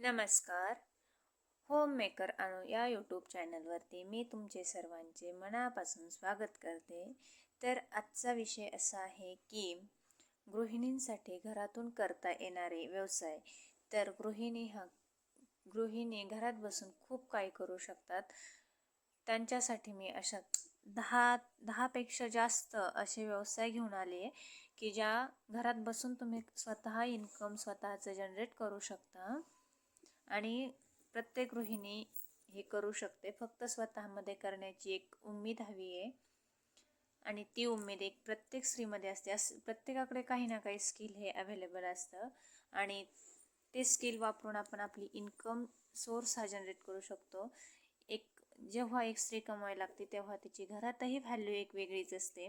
नमस्कार. Home maker अनु या यूट्यूब चॅनलवरती मी तुमचे सर्वांचे मनापासून स्वागत करते. तर आजचा विषय असा आहे की गृहिणींसाठी घरातून करता येणारे व्यवसाय तर गृहिणी हा गृहिणी घरात बसून खूप काही करू शकतात. त्यांच्यासाठी मी अशा दहा दहापेक्षा जास्त असे व्यवसाय घेऊन आले की ज्या घरात बसून तुम्ही स्वतः इन्कम स्वतःचं जनरेट करू शकता. आणि प्रत्येक गृहिणी हे करू शकते. फक्त स्वतःमध्ये करण्याची एक उम्मीद हवी आहे. आणि ती उमेद एक प्रत्येक स्त्रीमध्ये असते. अस प्रत्येकाकडे काही ना काही स्किल हे अवेलेबल असतं. आणि ते स्किल वापरून आपण आपली इन्कम सोर्स हा जनरेट करू शकतो. एक जेव्हा एक स्त्री कमवायला लागते तेव्हा तिची घरातही व्हॅल्यू एक वेगळीच असते.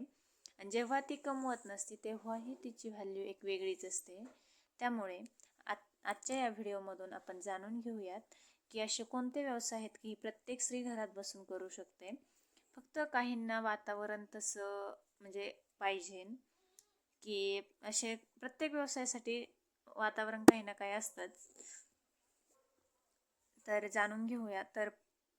आणि जेव्हा ती कमवत नसते तेव्हाही तिची व्हॅल्यू एक वेगळीच असते. त्यामुळे आजच्या या व्हिडिओमधून आपण जाणून घेऊयात की असे कोणते व्यवसाय आहेत की प्रत्येक स्त्री घरात बसून करू शकते. फक्त काहींना वातावरण तसं म्हणजे पाहिजे की असे प्रत्येक व्यवसायासाठी वातावरण काही ना काही असतंच. तर जाणून घेऊया. तर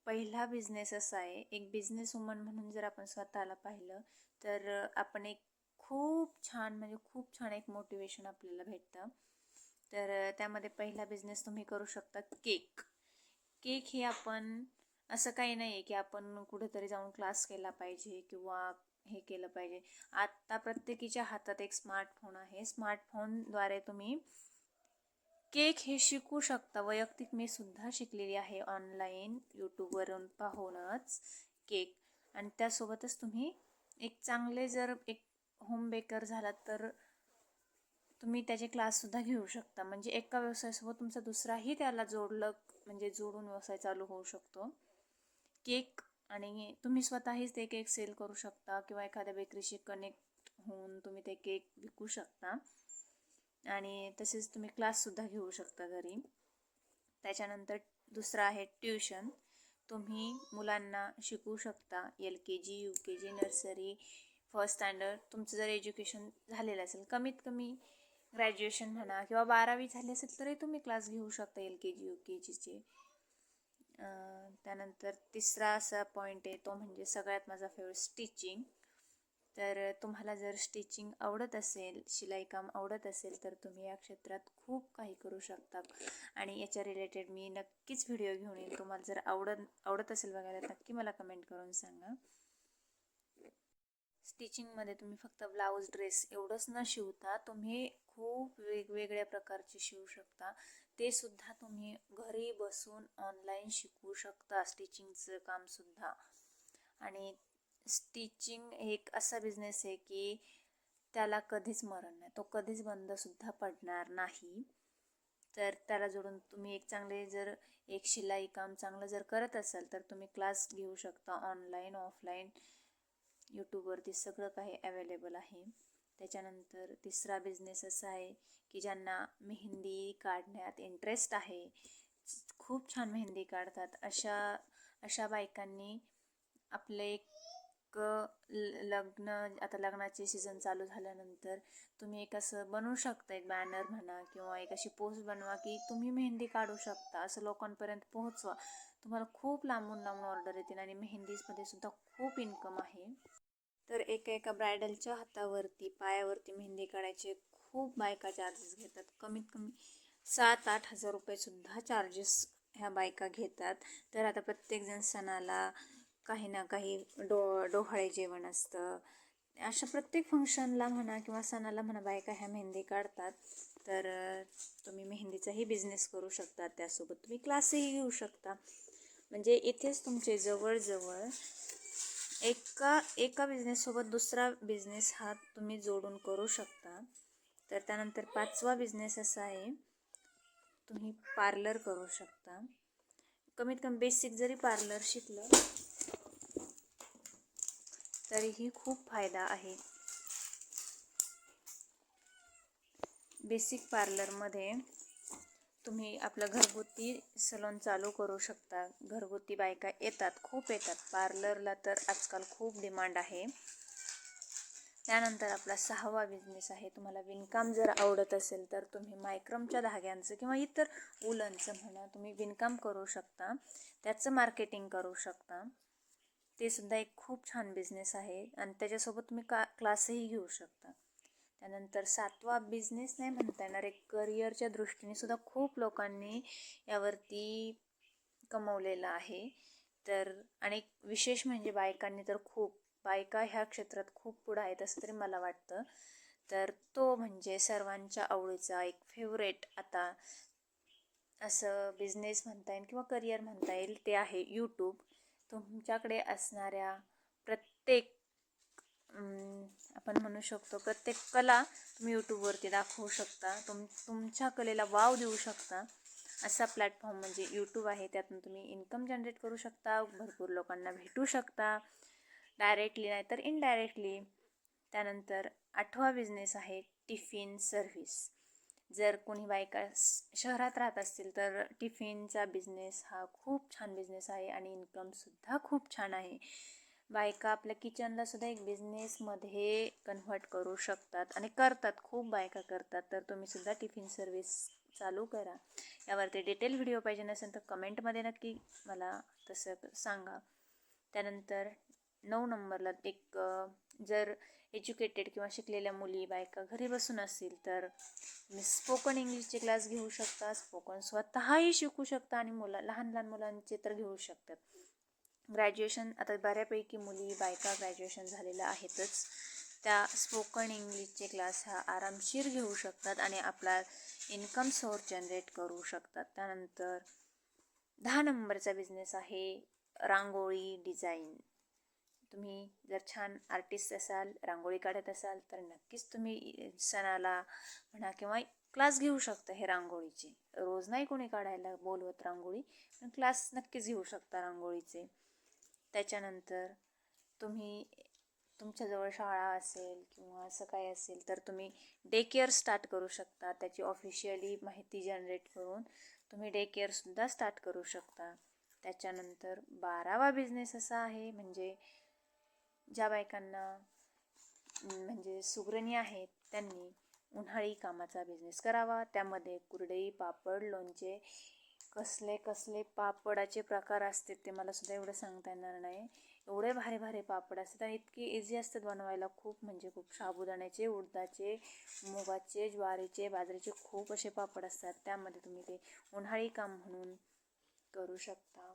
पहिला बिझनेस असा आहे. एक बिझनेस वुमन म्हणून जर आपण स्वतःला पाहिलं तर आपण एक खूप छान म्हणजे खूप छान एक मोटिवेशन आपल्याला भेटतं. तर त्यामध्ये पहिला बिझनेस तुम्ही करू शकता केक केक हे आपण असं काही नाही आहे की आपण कुठेतरी जाऊन क्लास केला पाहिजे किंवा हे केलं पाहिजे. आत्ता प्रत्येकीच्या हातात एक स्मार्टफोन आहे. स्मार्टफोनद्वारे तुम्ही केक हे शिकू शकता. वैयक्तिक मी सुद्धा शिकलेली आहे ऑनलाईन यूट्यूबवरून पाहूनच केक आणि त्यासोबतच तुम्ही एक चांगले जर एक होम बेकर झालात तर तुम्ही त्याचे क्लाससुद्धा घेऊ शकता. म्हणजे एका व्यवसायासोबत तुमचा दुसराही त्याला जोडलं म्हणजे जोडून व्यवसाय चालू होऊ शकतो. केक आणि तुम्ही स्वतःहीच ते केक सेल करू शकता किंवा एखाद्या बेकरीशी कनेक्ट होऊन तुम्ही ते केक विकू शकता. आणि तसेच तुम्ही क्लाससुद्धा घेऊ शकता घरी. त्याच्यानंतर दुसरं आहे ट्युशन तुम्ही मुलांना शिकवू शकता L K G U K G nursery first standard तुमचं जर एज्युकेशन झालेलं असेल कमीत कमी ग्रॅज्युएशन म्हणा किंवा बारावी झाली असेल तरी तुम्ही क्लास घेऊ शकता एल के जी यू के जीचे त्यानंतर तिसरा असा पॉईंट आहे तो म्हणजे सगळ्यात माझा फेवरेट स्टिचिंग तर तुम्हाला जर स्टिचिंग आवडत असेल शिलाईकाम आवडत असेल तर तुम्ही या क्षेत्रात खूप काही करू शकता. आणि याच्या रिलेटेड मी नक्कीच व्हिडिओ घेऊन येईल. तुम्हाला जर आवडत आवडत असेल बघायला नक्की मला कमेंट करून सांगा. स्टिचिंगमध्ये तुम्ही फक्त ब्लाऊज ड्रेस एवढंच न शिवता तुम्ही खूप वेगवेगळ्या प्रकारचे शिवू शकता. ते सुद्धा तुम्ही घरी बसून ऑनलाईन शिकवू शकता स्टिचिंगचं कामसुद्धा आणि स्टिचिंग एक असा बिझनेस आहे की त्याला कधीच मरण नाही तो कधीच बंदसुद्धा पडणार नाही. तर त्याला जोडून तुम्ही एक चांगले जर एक शिलाई काम चांगलं जर करत असाल तर तुम्ही क्लास घेऊ शकता ऑनलाईन ऑफलाईन यूट्यूबवरती सगळं काही अवेलेबल आहे. त्याच्यानंतर तिसरा बिझनेस असा आहे की ज्यांना मेहंदी काढण्यात इंटरेस्ट आहे खूप छान मेहंदी काढतात. अशा अशा बायकांनी आपले एक लग्न आता लग्नाचे सीझन चालू झाल्यानंतर तुम्ही एक असं बनवू शकता एक बॅनर म्हणा किंवा एक अशी पोस्ट बनवा की तुम्ही मेहंदी काढू शकता असं लोकांपर्यंत पोहोचवा. तुम्हाला खूप लांबून लांबून ऑर्डर येतील आणि मेहंदीजमध्ये सुद्धा खूप इन्कम आहे. तर एका एका ब्रायडलच्या हातावरती पायावरती मेहंदी काढायचे खूप बायका चार्जेस घेतात. कमीत कमी सात आठ हजार रुपयेसुद्धा चार्जेस ह्या बायका घेतात. तर आता प्रत्येकजण सणाला काही ना काही डो डोहाळे जेवण असतं. अशा प्रत्येक फंक्शनला म्हणा किंवा सणाला म्हणा बायका ह्या मेहंदी काढतात. तर तुम्ही मेहंदीचाही बिझनेस करू शकता त्यासोबत तुम्ही क्लासही घेऊ शकता. म्हणजे इथेच तुमचे जवळजवळ एका एका बिझनेससोबत दुसरा बिझनेस हा तुम्ही जोडून करू शकता. तर त्यानंतर पाचवा बिझनेस असा आहे तुम्ही पार्लर करू शकता. कमीत कमी बेसिक जरी पार्लर शिकलं तरीही खूप फायदा आहे. बेसिक पार्लरमध्ये तुम्ही आपलं घरगुती सलोन चालू करू शकता. घरगुती बायका येतात खूप येतात. पार्लरला तर आजकाल खूप डिमांड आहे. त्यानंतर आपला सहावा बिझनेस आहे. तुम्हाला विणकाम जर आवडत असेल तर तुम्ही मायक्रमच्या धाग्यांचं किंवा इतर उलनचं म्हणा तुम्ही विणकाम करू शकता. त्याचं मार्केटिंग करू शकता. ते सुद्धा एक खूप छान बिझनेस आहे आणि त्याच्यासोबत तुम्ही का क्लासही घेऊ शकता. त्यानंतर सातवा बिझनेस नाही म्हणता येणार एक करिअरच्या दृष्टीने सुद्धा खूप लोकांनी यावरती कमवलेलं आहे. तर आणि विशेष म्हणजे बायकांनी तर खूप बायका ह्या क्षेत्रात खूप पुढं आहेत असं तरी मला वाटतं. तर तो म्हणजे सर्वांच्या आवडीचा एक फेवरेट आता असं बिझनेस म्हणता येईल किंवा करिअर म्हणता येईल ते आहे यूट्यूब तुमच्याकडे असणाऱ्या प्रत्येक आपण म्हणू शकतो प्रत्येक कला तुम्ही यूट्यूबवरती दाखवू शकता. तुम तुमच्या कलेला वाव देऊ शकता. असा प्लॅटफॉर्म म्हणजे यूट्यूब आहे. त्यातून तुम्ही इन्कम जनरेट करू शकता भरपूर लोकांना भेटू शकता. डायरेक्टली नाही तर इनडायरेक्टली त्यानंतर आठवा बिझनेस आहे टिफिन सर्व्हिस जर कोणी बायका शहरात राहत असतील तर टिफिनचा बिझनेस हा खूप छान बिझनेस आहे आणि इन्कमसुद्धा खूप छान आहे. बायका आपल्या किचनलासुद्धा एक बिझनेसमध्ये कन्व्हर्ट करू शकतात आणि करतात खूप बायका करतात. तर तुम्ही सुद्धा टिफिन सर्विस चालू करा. यावरती डिटेल व्हिडिओ पाहिजे नसेल तर कमेंटमध्ये नक्की मला तसं सांगा. त्यानंतर नऊ नंबरला एक जर एज्युकेटेड किंवा शिकलेल्या मुली बायका घरी बसून असतील तर तुम्ही स्पोकन इंग्लिशचे क्लास घेऊ शकता स्पोकन स्वतःही शिकू शकता आणि मुला लहान लहान मुलांचे तर घेऊ शकतात. ग्रॅज्युएशन आता बऱ्यापैकी मुली बायका ग्रॅज्युएशन झालेल्या आहेतच. त्या स्पोकन इंग्लिशचे क्लास हा आरामशीर घेऊ शकतात आणि आपला इन्कम सोर्स जनरेट करू शकतात. त्यानंतर दहा नंबरचा बिझनेस आहे रांगोळी डिझाईन तुम्ही जर छान आर्टिस्ट असाल रांगोळी काढत असाल तर नक्कीच तुम्ही सणाला म्हणा किंवा क्लास घेऊ शकता हे रांगोळीचे. रोज नाही कोणी काढायला बोलवत रांगोळी पण क्लास नक्कीच घेऊ शकता रांगोळीचे. त्याच्यानंतर तुम्ही तुमच्याजवळ शाळा असेल किंवा असं काही असेल तर तुम्ही डे केअर स्टार्ट करू शकता. त्याची ऑफिशियली माहिती जनरेट करून तुम्ही डे केअरसुद्धा स्टार्ट करू शकता. त्याच्यानंतर बारावा बिझनेस असा आहे म्हणजे ज्या बायकांना म्हणजे सुगरणी आहेत त्यांनी उन्हाळी कामाचा बिझनेस करावा. त्यामध्ये कुरडई पापड लोणचे कसले कसले पापडाचे प्रकार असतात ते मला सुद्धा एवढं सांगता येणार नाही. एवढे भारी भारी पापड असतात आणि इतकी इझी असतात बनवायला. खूप म्हणजे खूप साबुदाण्याचे उडदाचे मुगाचे ज्वारीचे बाजरीचे खूप असे पापड असतात. त्यामध्ये तुम्ही ते उन्हाळी काम म्हणून करू शकता.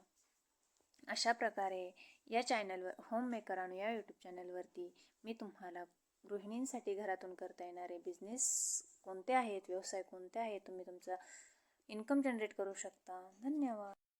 अशा प्रकारे या चॅनलवर होम मेकर आणू या यूट्यूब चॅनलवरती मी तुम्हाला गृहिणींसाठी घरातून करता येणारे बिझनेस कोणते आहेत व्यवसाय कोणते आहेत तुम्ही तुमचा इन्कम जनरेट करू शकता. धन्यवाद.